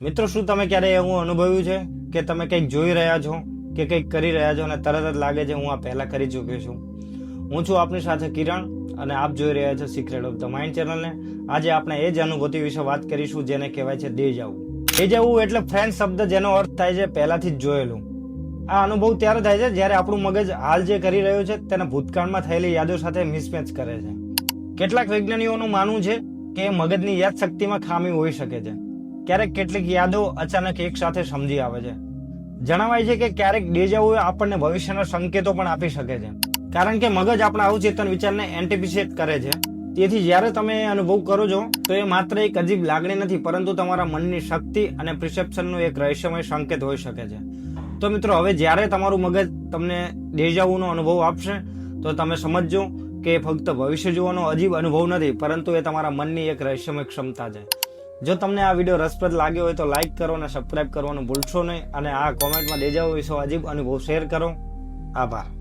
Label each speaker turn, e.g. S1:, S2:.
S1: મિત્રો, શું તમે ક્યારે એવું અનુભવ્યું છે કે તમે કંઈક જોઈ રહ્યા છો કે કંઈક કરી રહ્યા છો અને તરત જ લાગે છે હું આ પહેલાં કરી ચૂક્યો છું? હું છું આપની સાથે કિરણ અને આપ જોઈ રહ્યા છો સિક્રેટ ઓફ ધ માઇન્ડ ચેનલને આજે આપણે એ જ અનુભૂતિ વિશે વાત કરીશું જેને કહેવાય છે દે જવું દે જવું એટલે ફ્રેન્ડ શબ્દ જેનો અર્થ થાય છે પહેલાથી જ જોયેલું. આ અનુભવ ત્યારે થાય છે જ્યારે આપણું મગજ હાલ જે કરી રહ્યું છે તેને ભૂતકાળમાં થયેલી યાદો સાથે મિસમેચ કરે છે. કેટલાક વૈજ્ઞાનિકોનું માનવું છે કે મગજની યાદ શક્તિમાં ખામી હોઈ શકે છે. ક્યારેક કેટલીક યાદો અચાનક એકસાથે સમજી આવે છે. જણાવાય છે કે ક્યારેક ડેજાવું આપણને ભવિષ્યના સંકેતો પણ આપી શકે છે. કારણ કે મગજ આપણા અવચેતન વિચારને એન્ટિપિસેટ કરે છે. તેથી જ્યારે તમે અનુભવ કરો છો, તો એ માત્ર એક અજીબ લાગણી નથી, પરંતુ તમારા મનની શક્તિ અને પ્રિસેપ્શનનું એક રહસ્યમય સંકેત હોઈ શકે છે. તો મિત્રો, હવે જ્યારે તમારું મગજ તમને ડેજાવુનો અનુભવ આપશે, તો તમે સમજજો કે ફક્ત ભવિષ્ય જોવાનો અજીબ અનુભવ નથી, પરંતુ એ તમારા મનની એક રહસ્યમય ક્ષમતા છે. જો તમને આ વીડિયો રસપ્રદ લાગ્યો હોય તો લાઇક કરો અને સબસ્ક્રાઇબ કરવાનું ભૂલશો નહીં. અને આ કોમેન્ટમાં દેજાવો વિશે અજીબ અનુભવ શેર કરો. આભાર.